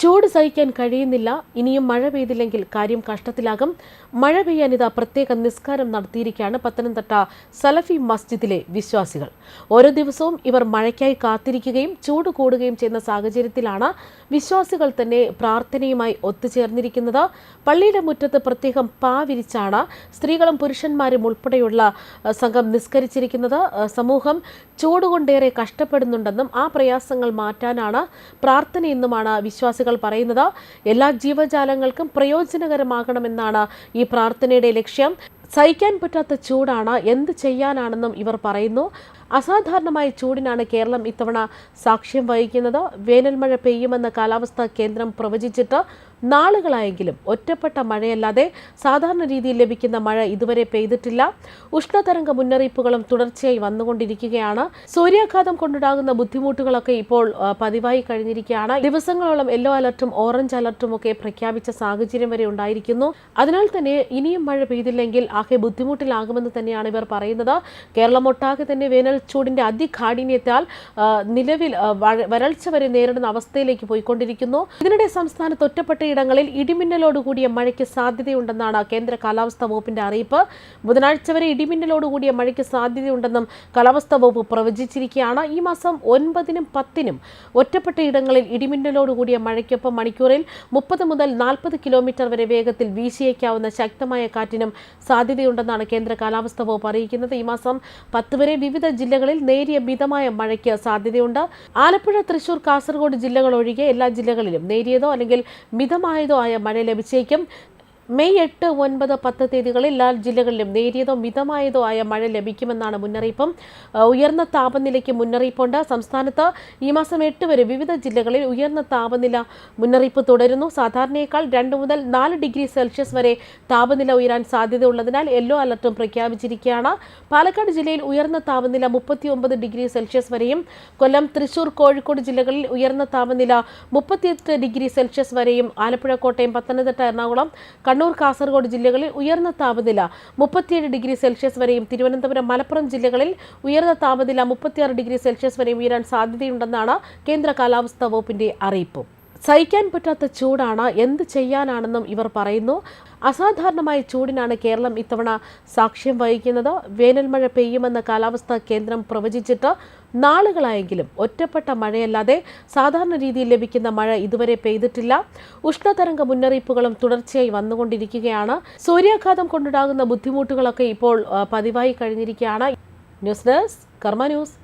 ചൂട് സഹിക്കാൻ കഴിയുന്നില്ല. ഇനിയും മഴ പെയ്തില്ലെങ്കിൽ കാര്യം കഷ്ടത്തിലാകും. മഴ പെയ്യാൻ ഇതാ പ്രത്യേക നിസ്കാരം നടത്തിയിരിക്കുകയാണ് പത്തനംതിട്ട സലഫി മസ്ജിദിലെ വിശ്വാസികൾ. ഓരോ ദിവസവും ഇവർ മഴയ്ക്കായി കാത്തിരിക്കുകയും ചൂട് കൂടുകയും ചെയ്യുന്ന സാഹചര്യത്തിലാണ് വിശ്വാസികൾ തന്നെ പ്രാർത്ഥനയുമായി ഒത്തുചേർന്നിരിക്കുന്നത്. പള്ളിയുടെ മുറ്റത്ത് പ്രത്യേകം പാവിരിച്ചാണ് സ്ത്രീകളും പുരുഷന്മാരും ഉൾപ്പെടെയുള്ള സംഘം നിസ്കരിച്ചിരിക്കുന്നത്. സമൂഹം ചൂടുകൊണ്ടേറെ കഷ്ടപ്പെടുന്നുണ്ടെന്നും ആ പ്രയാസങ്ങൾ മാറ്റാനാണ് പ്രാർത്ഥനയെന്നുമാണ് വിശ്വാസികൾ പറയുന്നത് എല്ലാ ജീവജാലങ്ങൾക്കും പ്രയോജനകരമാകണമെന്നാണ് ഈ പ്രാർത്ഥനയുടെ ലക്ഷ്യം. സഹിക്കാൻ പറ്റാത്ത ചൂടാണ് എന്ത് ചെയ്യാനാണെന്നും ഇവർ പറയുന്നു. അസാധാരണമായ ചൂടിനാണ് കേരളം ഇത്തവണ സാക്ഷ്യം വഹിക്കുന്നത്. വേനൽമഴ പെയ്യുമെന്ന് കാലാവസ്ഥാ കേന്ദ്രം പ്രവചിച്ചിട്ട് നാളുകളായെങ്കിലും ഒറ്റപ്പെട്ട മഴയല്ലാതെ സാധാരണ രീതിയിൽ ലഭിക്കുന്ന മഴ ഇതുവരെ പെയ്തിട്ടില്ല. ഉഷ്ണതരംഗ മുന്നറിയിപ്പുകളും തുടർച്ചയായി വന്നുകൊണ്ടിരിക്കുകയാണ്. സൂര്യാഘാതം കൊണ്ടുണ്ടാകുന്ന ബുദ്ധിമുട്ടുകളൊക്കെ ഇപ്പോൾ പതിവായി കഴിഞ്ഞിരിക്കുകയാണ്. ദിവസങ്ങളോളം യെല്ലോ അലർട്ടും ഓറഞ്ച് അലർട്ടും ഒക്കെ പ്രഖ്യാപിച്ച സാഹചര്യം വരെ ഉണ്ടായിരിക്കുന്നു. അതിനാൽ തന്നെ ഇനിയും മഴ പെയ്തില്ലെങ്കിൽ ആകെ ബുദ്ധിമുട്ടിലാകുമെന്ന് തന്നെയാണ് ഇവർ പറയുന്നത്. കേരളം ഒട്ടാകെ തന്നെ വേനൽ ചൂടിന്റെ അതികാഠിന്യത്താൽ നിലവിൽ വരൾച്ച വരെ നേരിടുന്ന അവസ്ഥയിലേക്ക് പോയിക്കൊണ്ടിരിക്കുന്നു. ഇതിനിടെ സംസ്ഥാനത്ത് ഒറ്റപ്പെട്ട ഇടങ്ങളിൽ ഇടിമിന്നലോട് കൂടിയ മഴയ്ക്ക് സാധ്യതയുണ്ടെന്നാണ് കേന്ദ്ര കാലാവസ്ഥാ വകുപ്പിന്റെ അറിയിപ്പ്. ബുധനാഴ്ച വരെ ഇടിമിന്നലോടുകൂടിയ മഴയ്ക്ക് സാധ്യതയുണ്ടെന്നും കാലാവസ്ഥാ വകുപ്പ് പ്രവചിച്ചിരിക്കുകയാണ്. ഈ മാസം ഒൻപതിനും പത്തിനും ഒറ്റപ്പെട്ട ഇടങ്ങളിൽ ഇടിമിന്നലോട് കൂടിയ മഴയ്ക്കൊപ്പം മണിക്കൂറിൽ മുപ്പത് മുതൽ നാൽപ്പത് കിലോമീറ്റർ വരെ വേഗത്തിൽ വീശിയേക്കാവുന്ന ശക്തമായ കാറ്റിനും സാധ്യതയുണ്ടെന്നാണ് കേന്ദ്ര കാലാവസ്ഥാ വകുപ്പ് അറിയിക്കുന്നത്. ഈ മാസം പത്ത് വരെ വിവിധ ജില്ലകളിൽ നേരിയ മിതമായ മഴയ്ക്ക് സാധ്യതയുണ്ട്. ആലപ്പുഴ തൃശൂർ കാസർഗോഡ് ജില്ലകൾ ഒഴികെ എല്ലാ ജില്ലകളിലും നേരിയതോ അല്ലെങ്കിൽ മിതമായതോ ആയ മഴ ലഭിച്ചേക്കും. മെയ് എട്ട് ഒൻപത് പത്ത് തീയതികളിൽ എല്ലാ ജില്ലകളിലും നേരിയതോ മിതമായതോ ആയ മഴ ലഭിക്കുമെന്നാണ് മുന്നറിയിപ്പും. ഉയർന്ന താപനിലയ്ക്ക് മുന്നറിയിപ്പുണ്ട്. സംസ്ഥാനത്ത് ഈ മാസം എട്ട് വരെ വിവിധ ജില്ലകളിൽ ഉയർന്ന താപനില മുന്നറിയിപ്പ് തുടരുന്നു. സാധാരണയേക്കാൾ രണ്ട് മുതൽ നാല് ഡിഗ്രി സെൽഷ്യസ് വരെ താപനില ഉയരാൻ സാധ്യതയുള്ളതിനാൽ യെല്ലോ അലർട്ടും പ്രഖ്യാപിച്ചിരിക്കുകയാണ്. പാലക്കാട് ജില്ലയിൽ ഉയർന്ന താപനില മുപ്പത്തിയൊമ്പത് ഡിഗ്രി സെൽഷ്യസ് വരെയും കൊല്ലം തൃശൂർ കോഴിക്കോട് ജില്ലകളിൽ ഉയർന്ന താപനില മുപ്പത്തിയെട്ട് ഡിഗ്രി സെൽഷ്യസ് വരെയും ആലപ്പുഴ കോട്ടയം പത്തനംതിട്ട എറണാകുളം കണ്ണൂർ കാസർഗോഡ് ജില്ലകളിൽ ഉയർന്ന താപനില മുപ്പത്തിയേഴ് ഡിഗ്രി സെൽഷ്യസ് വരെയും തിരുവനന്തപുരം മലപ്പുറം ജില്ലകളിൽ ഉയർന്ന താപനില മുപ്പത്തിയാറ് ഡിഗ്രി സെൽഷ്യസ് വരെയും ഉയരാൻ സാധ്യതയുണ്ടെന്നാണ് കേന്ദ്ര കാലാവസ്ഥാ വകുപ്പിന്റെ അറിയിപ്പ്. സഹിക്കാൻ പറ്റാത്ത ചൂടാണ്. എന്ത് ചെയ്യാനാണെന്നും ഇവർ പറയുന്നു. അസാധാരണമായ ചൂടിനാണ് കേരളം ഇത്തവണ സാക്ഷ്യം വഹിക്കുന്നത്. വേനൽമഴ പെയ്യുമെന്ന് കാലാവസ്ഥാ കേന്ദ്രം പ്രവചിച്ചിട്ട് നാളുകളായെങ്കിലും ഒറ്റപ്പെട്ട മഴയല്ലാതെ സാധാരണ രീതിയിൽ ലഭിക്കുന്ന മഴ ഇതുവരെ പെയ്തിട്ടില്ല. ഉഷ്ണതരംഗ മുന്നറിയിപ്പുകളും തുടർച്ചയായി വന്നുകൊണ്ടിരിക്കുകയാണ്. സൂര്യാഘാതം കൊണ്ടുണ്ടാകുന്ന ബുദ്ധിമുട്ടുകളൊക്കെ ഇപ്പോൾ പതിവായി കഴിഞ്ഞിരിക്കുകയാണ്. News desk Karma news.